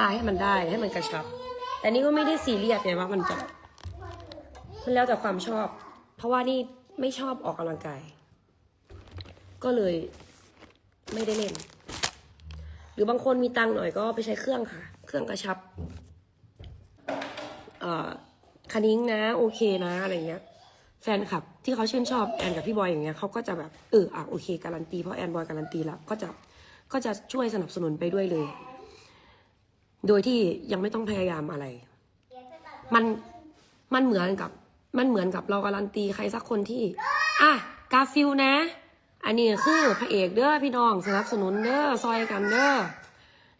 าให้มันได้ให้มันกระชับ แต่นี่ก็ไม่ได้ซีเรียสไงว่ามันจะมันแล้วแต่ความชอบ เพราะว่านี่ไม่ชอบออกกำลังกาย ก็เลยไม่ได้เล่น หรือบางคนมีตังค์หน่อยก็ไปใช้เครื่องค่ะ เครื่องกระชับเอ่อคันิ้งนะโอเคนะอะไรเงี้ย แฟนคลับ ที่เขาชื่นชอบแอนกับพี่บอยอย่างเงี้ยเขาก็จะแบบเอออะโอเคการันตีเพราะแอนบอยการันตีแล้วก็จะก็จะช่วยสนับสนุนไปด้วยเลย โดยที่ยังไม่ต้องพยายามอะไร มันมันเหมือนกับ มันเหมือนกับเราการันตีใครสักคนที่ อะกาฟิลนะ อันนี้คือพระเอกเด้อพี่น้องสนับสนุนเด้อซอยกันเด้อ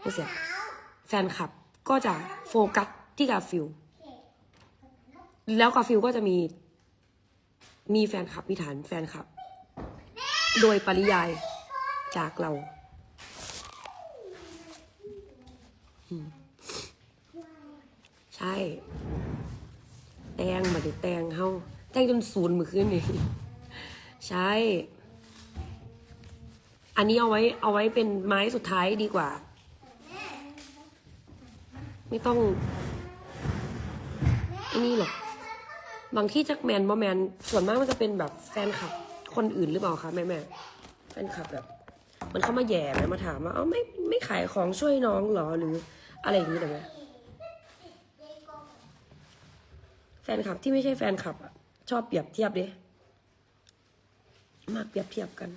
นี่เสียแฟนคลับก็จะโฟกัสที่กาฟิลแล้วกาฟิลก็จะมี มีแฟนคลับมีฐานแฟนคลับ โดยปริยายจากเรา ใช่ แตงมาดิแตงเฮาแตงจนศูนย์มือขึ้นนี่ใช่ อันนี้เอาไว้เอาไว้เป็นไม้สุดท้ายดีกว่า ไม่ต้องไอ้นี่หรอกบางที่จักแมนบ่แมนส่วนมากมันจะเป็นแบบแฟนคลับ คนอื่นหรือเปล่าคะแม่แม่แฟนคลับแบบ มันเข้ามาแย่ไหมมาถามว่าเอ้าไม่ไม่ขายของช่วยน้องหรอหรือ อะไรอย่างนี้เหรอแม่แฟนคลับที่ไม่ใช่แฟนคลับอะชอบเปรียบเทียบด้มากเปรียบเทียบกัน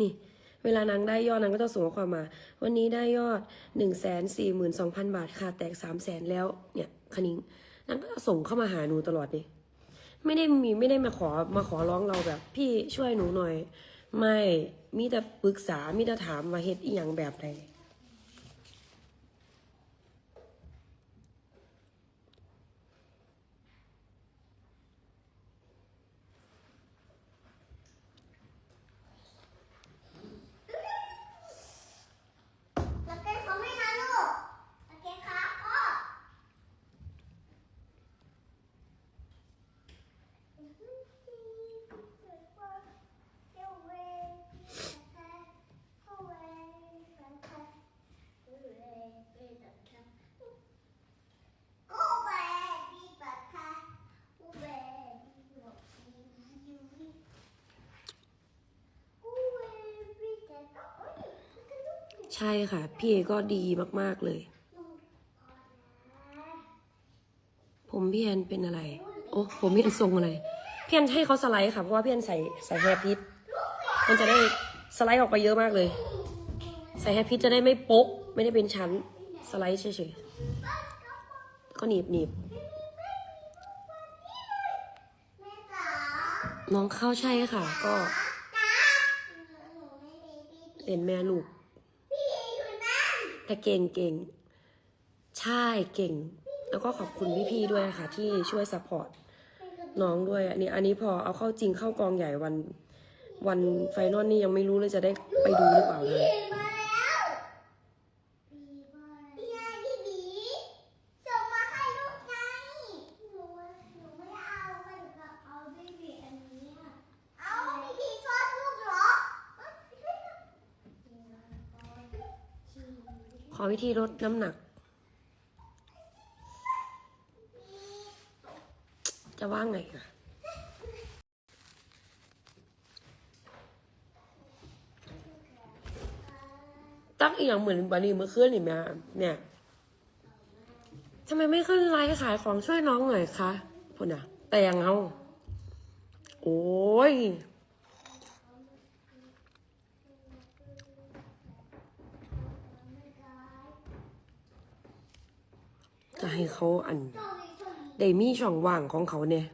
นี่ เวลานางได้ยอดนางก็ต้องส่งข้อความมา วันนี้ได้ยอดหนึ่งแสนสี่หมื่นสองพันบาทค่ะแตกสามแสนแล้ว เนี่ยคณิง นางก็ส่งเข้ามาหาหนูตลอดดิไม่ได้มีไม่ได้มาขอมาขอร้องเราแบบ พี่ช่วยหนูหน่อย ไม่มีแต่ปรึกษามีแต่ถามว่าเฮ็ดอีหยังแบบไหนล้วแกเขาไม่นะลูกโอเคครับพ่อ ใช่ค่ะ พี่เอก็ดีมาก ๆ เลย ผมพี่แอนเป็นอะไร โอ้ผมพี่แอนทรงอะไร พี่แอนให้เขาสไลด์ค่ะ เพราะว่าพี่แอนใส่ใส่แฮร์พิษมันจะได้สไลด์ออกไปเยอะมากเลย ใส่แฮร์พิษจะได้ไม่โป๊ก ไม่ได้เป็นชั้น สไลด์เฉยๆ ก็หนีบหนีบน้องเข้าใช่ค่ะ ก็เล่นแม่ลูก แต่เก่งเก่งใช่เก่ง แล้วก็ขอบคุณพี่ๆด้วยค่ะ ที่ช่วยสปอร์ตน้องด้วยอันนี้อันนี้พอเอาเข้าจริงเข้ากองใหญ่วัน วันไฟนอลนี่ยังไม่รู้เลยจะได้ไปดูหรือเปล่าเลย มาแล้วพี่ไงพี่บีส่งมาให้ลูกไงหนูหนูไม่เอามันก็เอาพี่บีอันนี้อะเอาพี่บีชอบลูกเหรอ ขอวิธีลดน้ำหนัก จะว่าไงอะตั้งอีกอย่างเหมือนบันนี้เมื่อคืนนี่แม่เนี่ยทำไมไม่ขึ้นไลฟ์ขายของช่วยน้องหน่อยคะพูดนะแต่ยังเอาโอ้ย ให้เขาอันได้มีช่องว่างของเขาเนี่ย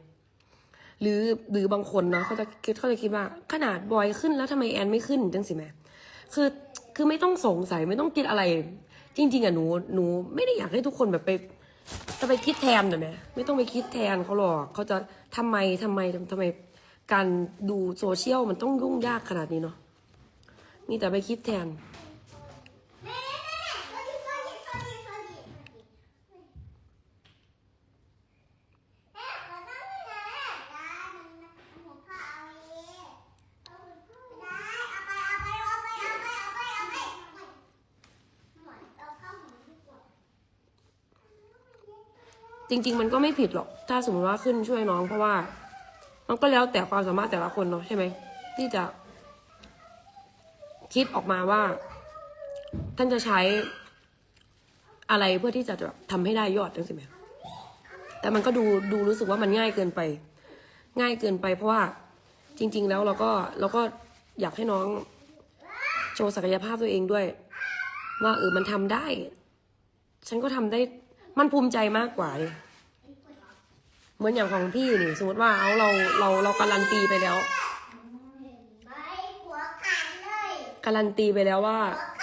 หรือหรือบางคนนะเขาจะคิดเขาจะคิดว่า ขนาดบอยขึ้นแล้วทำไมแอนไม่ขึ้นจังสิแม่คือคือไม่ต้องสงสัยไม่ต้องคิดอะไร จริง ๆอะหนูหนูไม่ได้อยากให้ทุกคนแบบไปจะไปคิดแทนนะแม่ไม่ต้องไปคิดแทนเขาหรอกเขาจะทำไมทำไมทำไมการดูโซเชียลมันต้องยุ่งยากขนาดนี้เนาะมีแต่ไปคิดแทน แม่แม่สวัสดีสวัสดีสวัสดีสวัสดีแม่ขอนั่ง จริง ๆ มันก็ไม่ผิดหรอก ถ้าสมมติว่าขึ้นช่วยน้องเพราะว่า มันก็แล้วแต่ความสามารถแต่ละคนเนาะใช่ไหมที่จะ คิดออกมาว่า ท่านจะใช้อะไรเพื่อที่จะแบบทำให้ได้ยอดจังสิไหมแต่มันก็ดูดูรู้สึกว่ามันง่ายเกินไป ง่ายเกินไป เพราะว่าจริง ๆ แล้วเราก็เราก็อยากให้น้องโชว์ศักยภาพตัวเองด้วย ว่าเออมันทำได้ ฉันก็ทำได้ มันภูมิใจมากกว่าเลยเหมือนอย่างของพี่นี่ สมมติว่าเอาเราเราเราการันตีไปแล้วเห็นไหมหัวขาดเลยการันตีไปแล้วว่าหัว